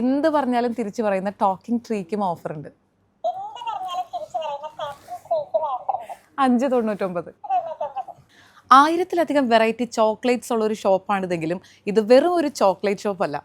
എന്ത് പറഞ്ഞാലും തിരിച്ചു പറയുന്ന ടോക്കിംഗ് ട്രീക്കും ഓഫർ ഉണ്ട്. അഞ്ച് തൊണ്ണൂറ്റൊമ്പത്. ആയിരത്തിലധികം വെറൈറ്റി ചോക്ലേറ്റ്സ് ഉള്ള ഒരു ഷോപ്പാണിതെങ്കിലും ഇത് വെറും ഒരു ചോക്ലേറ്റ് ഷോപ്പല്ല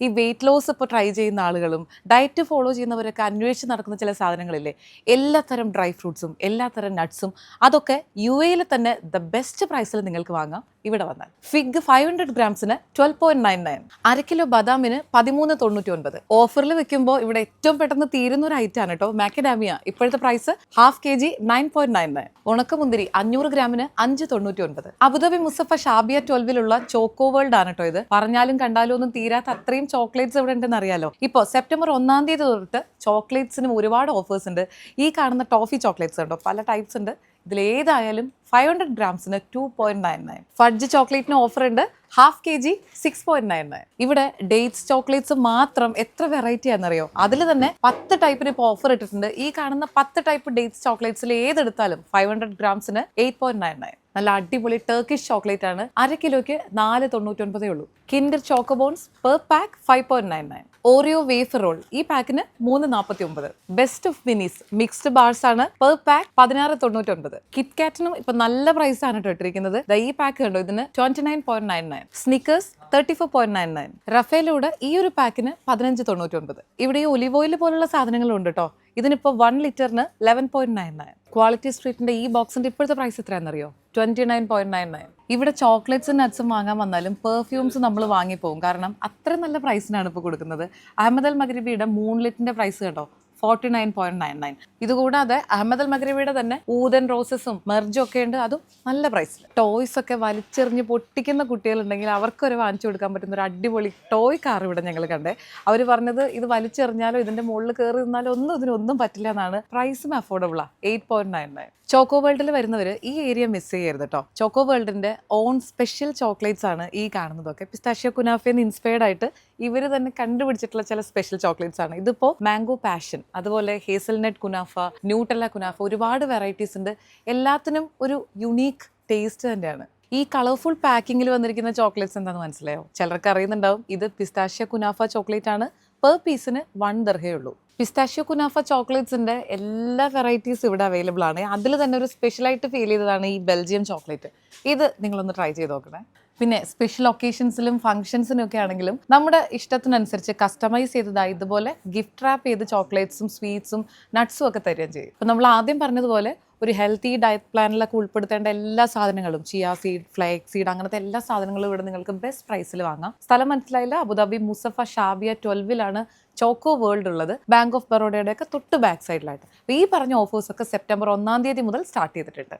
ഈ വെയിറ്റ് ലോസ് ഇപ്പോൾ ട്രൈ ചെയ്യുന്ന ആളുകളും ഡയറ്റ് ഫോളോ ചെയ്യുന്നവരൊക്കെ അന്വേഷിച്ച് നടക്കുന്ന ചില സാധനങ്ങളില്ലേ? എല്ലാത്തരം ഡ്രൈ ഫ്രൂട്ട്സും എല്ലാത്തരം നട്ട്സും അതൊക്കെ യു എയിൽ തന്നെ ദ ബെസ്റ്റ് പ്രൈസിൽ നിങ്ങൾക്ക് വാങ്ങാം. ഇവിടെ വന്നാൽ. ഫിഗ് ഫൈവ് ഹൺഡ്രഡ് ഗ്രാംസിന് ട്വൽവ് പോയിന്റ് നയൻ നയൻ അര കിലോ ബദാമിന് പതിമൂന്ന് തൊണ്ണൂറ്റി ഒൻപത് ഓഫറിൽ വെക്കുമ്പോൾ ഇവിടെ ഏറ്റവും പെട്ടെന്ന് തീരുന്ന ഒരു ഐറ്റം ആണ് കേട്ടോ മാക്കഡാമിയ ഇപ്പോഴത്തെ price half K G nine point nine nine ഉണക്കമുന്തിരി അഞ്ഞൂറ് ഗ്രാമിന് അഞ്ച് തൊണ്ണൂറ്റി ഒൻപത് അബുദാബി മുസഫ ഷാബിയ ട്വൽവിലുള്ള ചോക്കോ വേൾഡ് ആണ് കേട്ടോ ഇത്. പറഞ്ഞാലും കണ്ടാലും ഒന്നും തീരാത്ത അത്രയും ചോക്ലേറ്റ്സ് ഇവിടെ ഉണ്ടെന്ന് അറിയാലോ? ഇപ്പോൾ സെപ്റ്റംബർ ഒന്നാം തീയതി തൊട്ട് ചോക്ലേറ്റ്സിനും ഒരുപാട് ഓഫേഴ്സ് ഉണ്ട്. ഈ കാണുന്ന ടോഫി ചോക്ലേറ്റ്സ് ഉണ്ടോ? പല ടൈപ്സ് ഉണ്ട്. ഇതിലേതായാലും five hundred ഗ്രാംസിന് two point nine nine fudge ചോക്ലേറ്റിന് offer ഉണ്ട്. Half K G six point nine nine ഇവിടെ ഡേറ്റ്സ് ചോക്ലേറ്റ്സ് മാത്രം എത്ര വെറൈറ്റി ആണെന്നറിയോ? അതിൽ തന്നെ പത്ത് ടൈപ്പിന് ഇപ്പോൾ ഓഫർ ഇട്ടിട്ടുണ്ട്. ഈ കാണുന്ന പത്ത് ടൈപ്പ് ഡേറ്റ്സ് ചോക്ലേറ്റ്സിൽ ഏതെടുത്താലും ഫൈവ് ഹൺഡ്രഡ് ഗ്രാംസിന് എയ്റ്റ് പോയിന്റ് നയൻ നയൻ നല്ല അടിപൊളി ടർക്കിഷ് ചോക്ലേറ്റ് ആണ്. അര കിലോയ്ക്ക് നാല് തൊണ്ണൂറ്റൊൻപതേ ഉള്ളൂ. Kinder chocobons per pack five point nine nine Oreo wafer roll ഈ പാക്കിന് മൂന്ന് നാൽപ്പത്തി ഒമ്പത് best of minis mixed bars ആണ് പെർ പാക്ക് പതിനാറ് തൊണ്ണൂറ്റൊൻപത്. കിറ്റ്കാറ്റിനും ഇപ്പൊ നല്ല പ്രൈസ് ആണ് കേട്ടോ ഇട്ടിരിക്കുന്നത്. ഈ പാക്ക് കണ്ടോ? ഇതിന് twenty nine point nine nine Snickers thirty four point nine nine റഫേലൂടെ ഈ ഒരു പാക്കിന് പതിനഞ്ച് തൊണ്ണൂറ്റൊൻപത്. ഇവിടെ ഈ ഒലിവ് ഓയിൽ പോലുള്ള സാധനങ്ങളും ഉണ്ട് കേട്ടോ ഇതിനിപ്പോ വൺ ലിറ്ററിന് eleven point nine nine Quality സ്ട്രീറ്റിന്റെ ഈ ബോക്സിന്റെ ഇപ്പോഴത്തെ price എത്രയാണെന്നറിയോ? Twenty nine point nine nine ഇവിടെ ചോക്ലേറ്റ്സും നട്ട്സും വാങ്ങാൻ വന്നാലും പെർഫ്യൂംസ് നമ്മൾ വാങ്ങിപ്പോകും. കാരണം അത്ര നല്ല പ്രൈസിനാണ് ഇപ്പോൾ കൊടുക്കുന്നത്. അഹമ്മദ് അൽ മഗ്രിബിയുടെ മൂൺലെറ്റിന്റെ പ്രൈസ് കേട്ടോ. Forty nine point nine nine. ഇതുകൂടാതെ അഹമ്മദ് അൽ മഗ്രബിയുടെ തന്നെ ഊതൻ റോസസും മെർജും ഒക്കെ ഉണ്ട്. അതും നല്ല പ്രൈസിൽ ടോയ്സ് ഒക്കെ വലിച്ചെറിഞ്ഞ് പൊട്ടിക്കുന്ന കുട്ടികളുണ്ടെങ്കിൽ അവർക്കൊരു വാങ്ങിച്ചു കൊടുക്കാൻ പറ്റുന്ന ഒരു അടിപൊളി ടോയ് കാർ ഇവിടെ ഞങ്ങൾ കണ്ടേ. അവർ പറഞ്ഞത് ഇത് വലിച്ചെറിഞ്ഞാലോ ഇതിന്റെ മുകളിൽ കയറി നിന്നാലോ ഒന്നും ഇതിനൊന്നും പറ്റില്ല എന്നാണ്. പ്രൈസും അഫോർഡബിളാണ് eight point nine nine choco വേൾഡിൽ വരുന്നവർ ഈ ഏരിയ മിസ് ചെയ്യരുത് കേട്ടോ ചോക്കോ വേൾഡിന്റെ ഓൺ സ്പെഷ്യൽ ചോക്ലേറ്റ്സ് ആണ് ഈ കാണുന്നതൊക്കെ. പിസ്താഷ്യോ കുനാഫയിൽ ഇൻസ്പയർഡ് ആയിട്ട് ഇവർ തന്നെ കണ്ടുപിടിച്ചിട്ടുള്ള ചില സ്പെഷ്യൽ ചോക്ലേറ്റ്സ് ആണ്. ഇതിപ്പോൾ മാംഗോ പാഷൻ അതുപോലെ ഹേസൽനട്ട് കുനാഫ ന്യൂട്ടല്ല കുനാഫ ഒരുപാട് വെറൈറ്റീസ് ഉണ്ട്. എല്ലാത്തിനും ഒരു യുണീക്ക് ടേസ്റ്റ് തന്നെയാണ്. ഈ കളർഫുൾ പാക്കിങ്ങിൽ വന്നിരിക്കുന്ന ചോക്ലേറ്റ്സ് എന്താണെന്ന് മനസ്സിലായോ? ചിലർക്ക് അറിയുന്നുണ്ടാവും ഇത് പിസ്താഷ്യ കുനാഫ ചോക്ലേറ്റ് ആണ്. പെർ പീസിന് വൺ ദർഹേ ഉള്ളൂ പിസ്താഷ്യോ കുനാഫ ചോക്ലേറ്റ്സിന്റെ എല്ലാ വെറൈറ്റീസ് ഇവിടെ അവൈലബിൾ ആണ്. അതിൽ തന്നെ ഒരു സ്പെഷ്യലായിട്ട് ഫീൽ ചെയ്തതാണ് ഈ ബെൽജിയം ചോക്ലേറ്റ് ഇത് നിങ്ങളൊന്ന് ട്രൈ ചെയ്ത് നോക്കണേ. പിന്നെ സ്പെഷ്യൽ ഒക്കേഷൻസിലും ഫംഗ്ഷൻസിനും ഒക്കെ ആണെങ്കിലും നമ്മുടെ ഇഷ്ടത്തിനനുസരിച്ച് കസ്റ്റമൈസ് ചെയ്തതായി ഇതുപോലെ ഗിഫ്റ്റ് റാപ്പ് ചെയ്ത് ചോക്ലേറ്റ്സും സ്വീറ്റ്സും നട്ട്സും ഒക്കെ തരുകയും ചെയ്യും. അപ്പം നമ്മൾ ആദ്യം പറഞ്ഞതുപോലെ ഒരു ഹെൽത്തി ഡയറ്റ് പ്ലാനിലൊക്കെ ഉൾപ്പെടുത്തേണ്ട എല്ലാ സാധനങ്ങളും ചിയ സീഡ് ഫ്ലേക്സ് സീഡ് അങ്ങനത്തെ എല്ലാ സാധനങ്ങളും ഇവിടെ നിങ്ങൾക്ക് ബെസ്റ്റ് പ്രൈസിൽ വാങ്ങാം. സ്ഥലം മനസ്സിലായില്ല? അബുദാബി മുസഫ ഷാബിയ ട്വൽവിലാണ് ചോക്കോ വേൾഡ് ഉള്ളത്. ബാങ്ക് ഓഫ് ബറോഡയുടെ ഒക്കെ തൊട്ട് ബാക്ക് സൈഡിലായിട്ട് അപ്പോൾ ഈ പറഞ്ഞ ഓഫേഴ്സ് ഒക്കെ സെപ്റ്റംബർ ഒന്നാം തീയതി മുതൽ സ്റ്റാർട്ട് ചെയ്തിട്ടുണ്ട്.